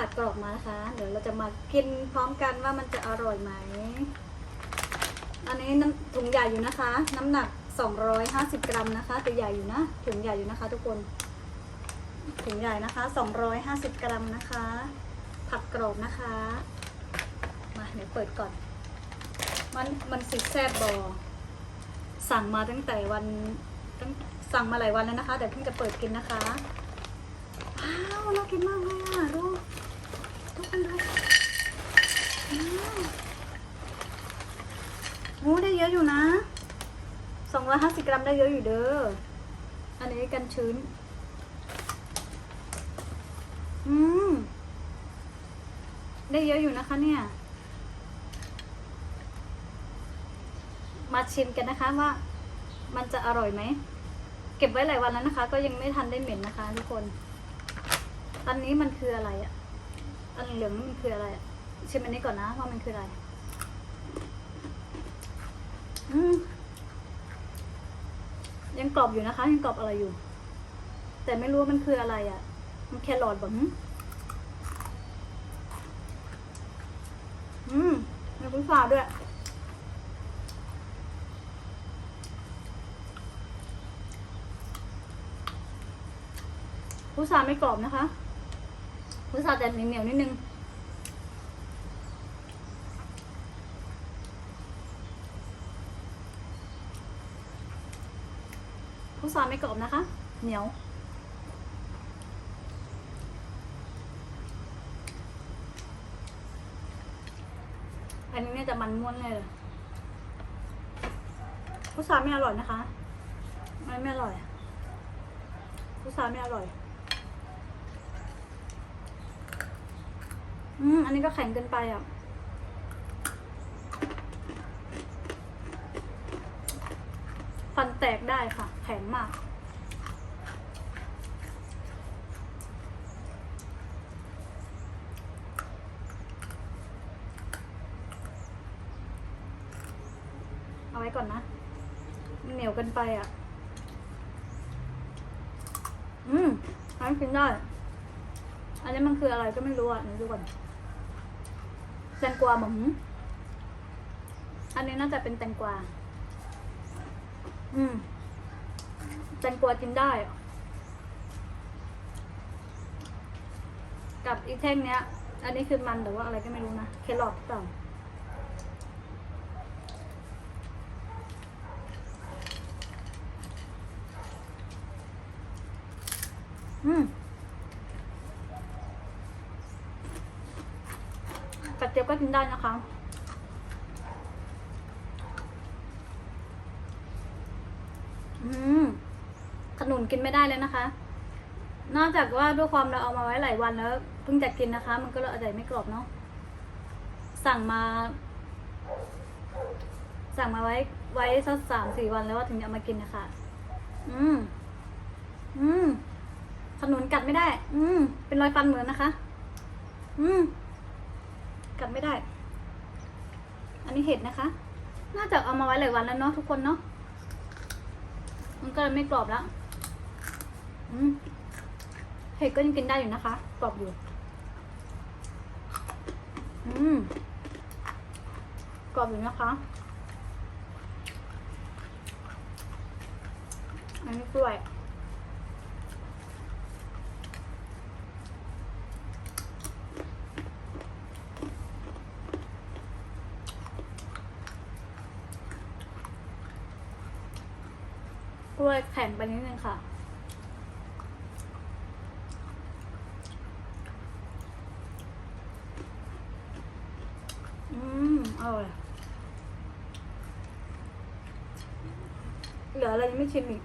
ผัดกรอบมานะคะ เดี๋ยวเราจะมากินพร้อมกันว่ามันจะอร่อยไหม อันนี้น้ำถุงใหญ่อยู่นะคะ น้ำหนัก 250 กรัมนะคะแต่ใหญ่อยู่นะ ถุงใหญ่อยู่นะคะ ทุกคน ถุงใหญ่นะคะ 250 กรัมนะคะ ผัดกรอบนะคะ มาเดี๋ยวเปิดก่อน มันมันสีแซบบอสั่งมาตั้งแต่วันตั้งสั่งมาหลายวันแล้วนะคะ แต่เพิ่งจะเปิดกินนะคะ ว้าว น่ากินมากเลยอะ ดู ทุกคนดูโอ้ได้เยอะอยู่นะ250กรัมได้เยอะอยู่เด้อ อันนี้กันชื้น อืม ได้เยอะอยู่นะคะเนี่ย มาชิมกันนะคะว่า มันจะอร่อยไหม เก็บไว้หลายวันแล้วนะคะ ก็ยังไม่ทันได้เหม็นนะคะทุกคน อันนี้มันคืออะไรอะ อันเหลืองมันคืออะไรชิมอันนี้ก่อนนะว่ามันคืออะไร ยังกรอบอยู่นะคะ ยังกรอบอะไรอยู่ แต่ไม่รู้ว่ามันคืออะไรอะ่ะ มันแครอทบอกหึอืมมีพุทราด้วยพุทราไม่กรอบนะคะ พุทราจะเหนียวนิดนึงพุทราไม่กรอบนะคะ เหนียวอันนี้เนี่ยจะมันม้วนเลยเลยพุทราไม่อร่อยนะคะ มันไม่อร่อยพุทราไม่อร่อย อืม อันนี้ก็แข็งเกินไปอะ ฟันแตกได้ค่ะ แข็งมาก เอาไว้ก่อนนะ เหนียวเกินไปอะ อืมอันนี้กินได้ อันนี้มันคืออะไรก็ไม่รู้อะนี่ดูก่อน แตงกวาหมงอันนี้น่าจะเป็นแตงกวา อืม แตงกวากินได้ กับอีกแท่งเนี้ย อันนี้คือมันหรือว่าอะไรก็ไม่รู้นะเครอทหรือเปล่าอืม ก็กินได้นะคะ อืม ขนุนกินไม่ได้เลยนะคะ นอกจากว่าด้วยความเราเอามาไว้หลายวันแล้วเพิ่งจะกินนะคะ มันก็เลยอาจจะไม่กรอบเนาะ สั่งมา สั่งมาไว้ ไว้สักสามสี่วันแล้วว่าถึงจะมากินนะคะ อืม อืมขนุนกัดไม่ได้ อืม เป็นรอยฟันเหมือนนะคะ อืม กัดไม่ได้ อันนี้เห็ดนะคะ น่าจะเอามาไว้หลายวันแล้วเนาะทุกคนเนาะ มันก็เลยไม่กรอบแล้วอืมเห็ดก็ยังกินได้อยู่นะคะ กรอบอยู่ อืม กรอบอยู่นะคะ อันนี้กล้วย กล้วยแข็งไปนิดนึงค่ะ อืมอร่อยเหลืออะไรยังไม่ชิมอีก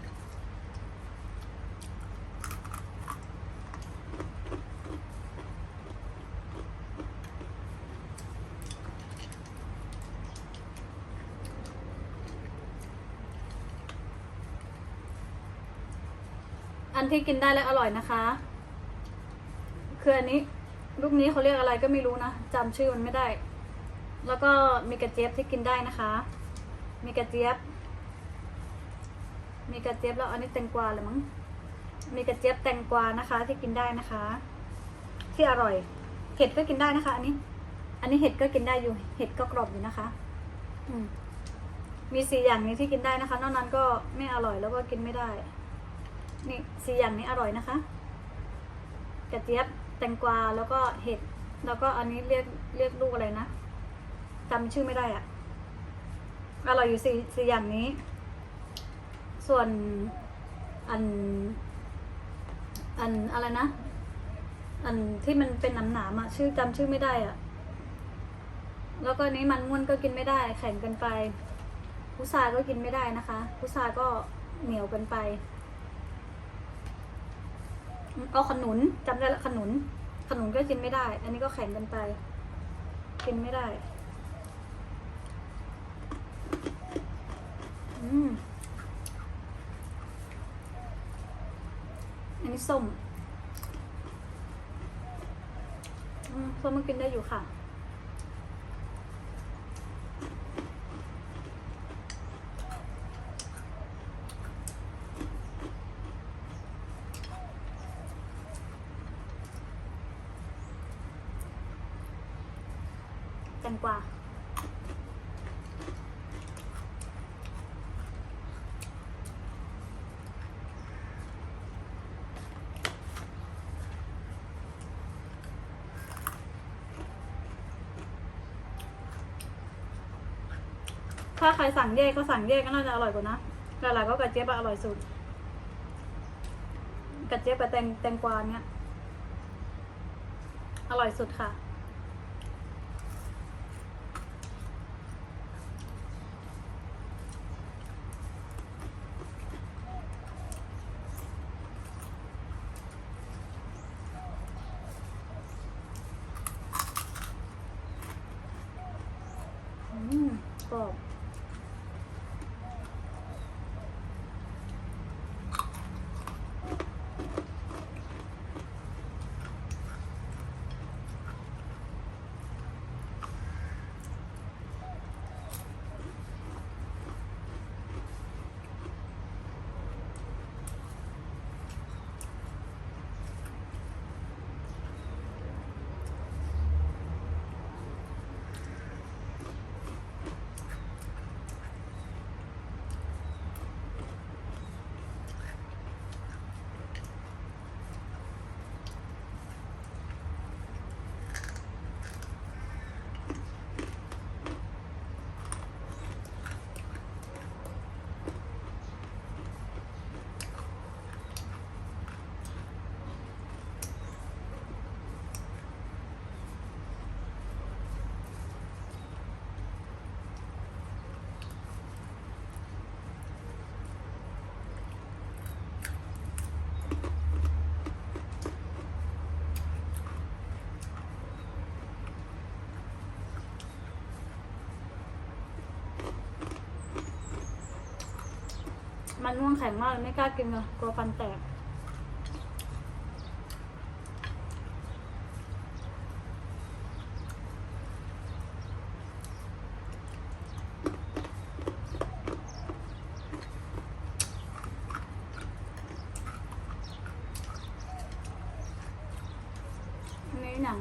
อันที่กินได้และอร่อยนะคะ คืออันนี้ลูกนี้เขาเรียกอะไรก็ไม่รู้นะจำชื่อมันไม่ได้ แล้วก็มีกระเจี๊ยบที่กินได้นะคะ มีกระเจี๊ยบ มีกระเจี๊ยบแล้วอันนี้แตงกวาเหรือมั้ง มีกระเจี๊ยบแตงกวานะคะ ที่กินได้นะคะ ที่อร่อย เห็ดก็กินได้นะคะ อันนี้ อันนี้เห็ดก็กินได้อยู่ เห็ดก็กรอบอยู่นะคะ อืมมีสี่อย่างนี้ที่กินได้นะคะ นอกนั้นก็ไม่อร่อยแล้วก็กินไม่ได้ นี่สี่อย่างนี้อร่อยนะคะ กระเจี๊ยบแตงกวาแล้วก็เห็ด แล้วก็อันนี้เรียกเรียกลูกอะไรนะจำชื่อไม่ได้อะอร่อยอยู่สี่สี่อย่างนี้ ส่วนอัน อันอะไรนะ อันที่มันเป็นหนามหนามๆอะชื่อจำชื่อไม่ได้อะแล้วก็นนี้มันม่วนก็กินไม่ได้ แข็งเกินไปพุทราก็กินไม่ได้นะคะพุทราก็เหนียวเกินไป เอาขนุนจำได้ละขนุน ขนุนก็กินไม่ได้ อันนี้ก็แข็งกันไป กินไม่ได้ อืมอันนี้ส้ม อืมส้มมันกินได้อยู่ค่ะ ตงกวาถ้าใครสั่งแยกก็สั่งแยกก็น่าจะอร่อยกว่านะหลักๆก็กระเจี๊ยบอะอร่อยสุด กระเจี๊ยบกับแตงแตงกวาเนี่ยอร่อยสุดค่ะ มันม่วงแข็งมากเลยไม่กล้ากินเลยกลัวฟันแตก อันนี้หนัง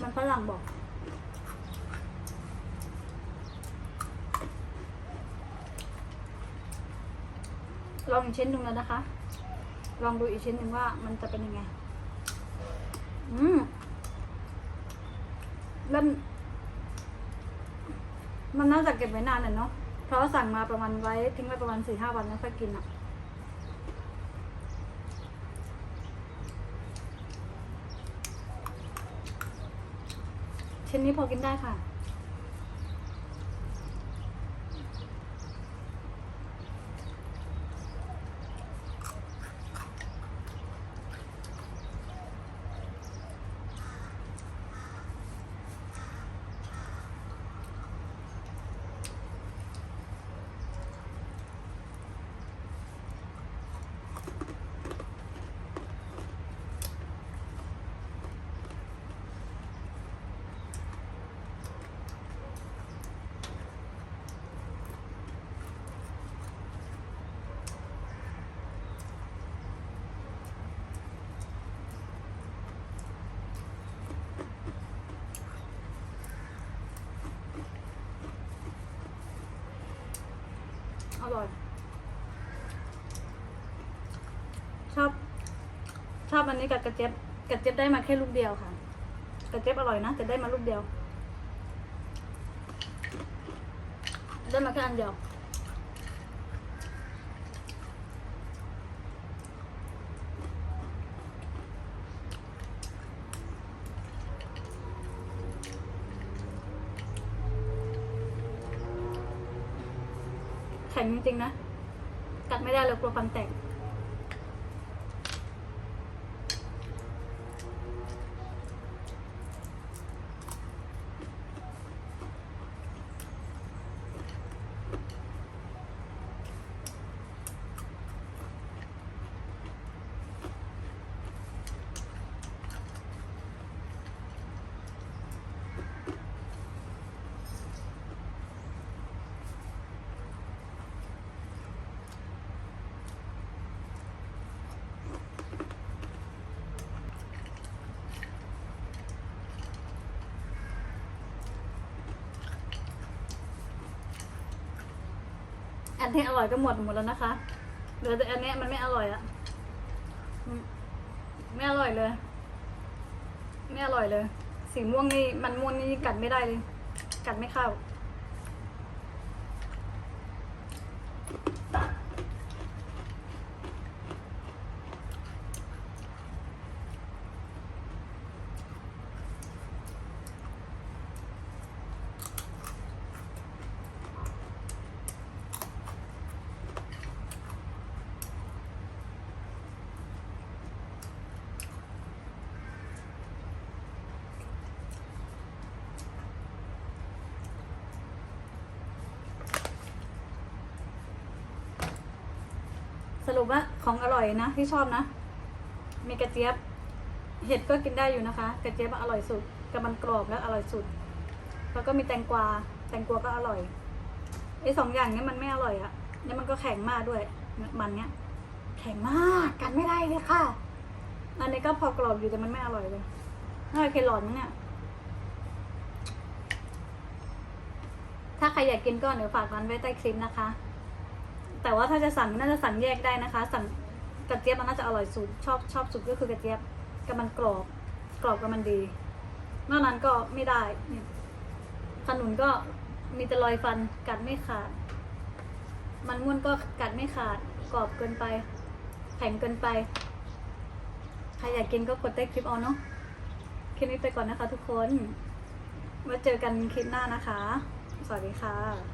มันฝรั่งบอก ลองอีกชิ้นหนึ่งแล้วนะคะ ลองดูอีกชิ้นหนึ่งว่ามันจะเป็นยังไง อืมแล้วมันน่าจะเก็บไว้นานเลยเนาะ เพราะสั่งมาประมาณไว้ทิ้งไว้ประมาณสี่ห้าวันแล้วค่อยกินอะชิ้นนี้พอกินได้ค่ะ อร่อย ชอบ ชอบอันนี้กับกระเจี๊ยบกระเจี๊ยบได้มาแค่ลูกเดียวค่ะ กระเจี๊ยบอร่อยนะแต่ได้มาลูกเดียว ได้มาแค่อันเดียว แข็งจริงๆนะ กัดไม่ได้เลยกลัวฟันแตก อันที่อร่อยก็หมดหมดแล้วนะคะเหลือแต่อันนี้มันไม่อร่อยอะไม่อร่อยเลย ไม่อร่อยเลย สีม่วงนี่มันม่วงนี่กัดไม่ได้เลย กัดไม่เข้า รุปว่าของอร่อยนะ ที่ชอบนะ มีกระเจี๊ยบ เห็ดก็กินได้อยู่นะคะ กระเจี๊ยบอร่อยสุดกระมันกรอบและอร่อยสุด แล้วก็มีแตงกวา แตงกวาก็อร่อยไอ้สองอย่างเนี้ยมันไม่อร่อยอะแล้วมันก็แข็งมากด้วย มันเนี้ย แข็งมากกันไม่ได้เลยค่ะ อันนี้ก็พอกรอบอยู่แต่มันไม่อร่อยเลยน่าจะเคลอนมั้งเนี่ยถ้าใครอยากกินก็เดี๋ยวฝากร้านไว้ใต้คลิปนะคะ แต่ว่าถ้าจะสั่งน่าจะสั่งแยกได้นะคะ สั่งกระเจี๊ยบมันน่าจะอร่อยสุด ชอบชอบสุดก็คือกระเจี๊ยบกับมันกรอบ กรอบกับมันดี นอกนั้นก็ไม่ได้ขนุนก็มีแต่รอยฟันกัดไม่ขาด มันม่วนก็กัดไม่ขาด กรอบเกินไปแข็งเกินไป ใครอยากกินก็กดใต้คลิปเอาเนาะคลิปนี้ไปก่อนนะคะทุกคนไว้เจอกันคลิปหน้านะคะ สวัสดีค่ะ